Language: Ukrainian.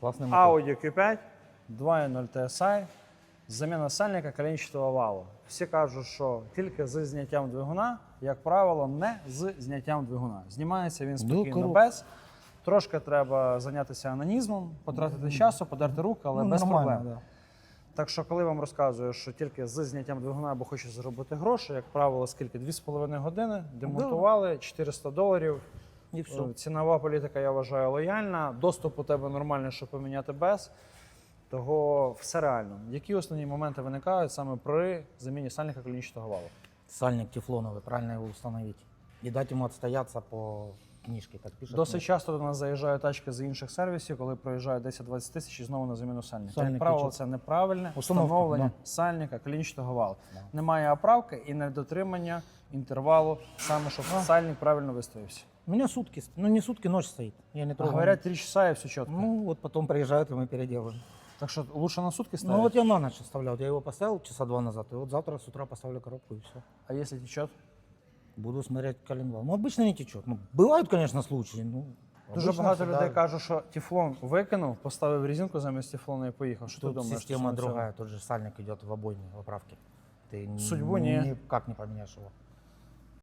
Классный мотор. Audi Q5, 2.0 TSI, заміна сальника коленчатого валу. Всі кажуть, що тільки з зняттям двигуна, як правило, не з зняттям двигуна. Знімається він спокійно коробка. без. Трошки треба зайнятися анонізмом, потратити часу, подерти руки, але Ну, без нормально, проблем. да. Так що, коли вам розказую, що тільки з зняттям двигуна або хоче заробити гроші, як правило, скільки 2,5 години, демонтували 400 доларів. І все. Цінова політика, я вважаю, лояльна. Доступ у тебе нормальний, щоб поміняти без. Того все реально. Які основні моменти виникають саме при заміні сальника колінчатого валу? Сальник тефлоновый, правильно его установить. И дать ему отстояться по книжке, как пишет. Досить часто до нас заїжджають тачки з інших сервісів, коли проїжджають 10-20 тисяч і знову на заміну сальника. Сальник Як правило, це неправильне Установка, встановлення сальника колінчатого валу. Да. Немає оправки і недотримання інтервалу, саме щоб сальник правильно виставився. У меня сутки, ст- ну не сутки, ночь стоит. Я не А трогаю. говорять, 3 часа і все чітко. Ну вот потом приезжают, и мы переделываем. Так що лучше на сутки ставить. Ну вот я на ночь оставлял. Вот Я его поставил часа два назад, и вот завтра с утра поставлю коробку и все. А якщо тече? Буду смотреть коленвал. Ну обычно не течет. Ну, бывают, конечно, случаи. Ну, Дуже обычно багато всегда людей кажуть, що тефлон викинув, поставив резинку замість тефлону і поїхав. Що Тут ти думаєш? система стосовно цього? другая, тот же сальник идет в обойне, в оправке. Ты н- Судьбу не. никак не поменяешь его.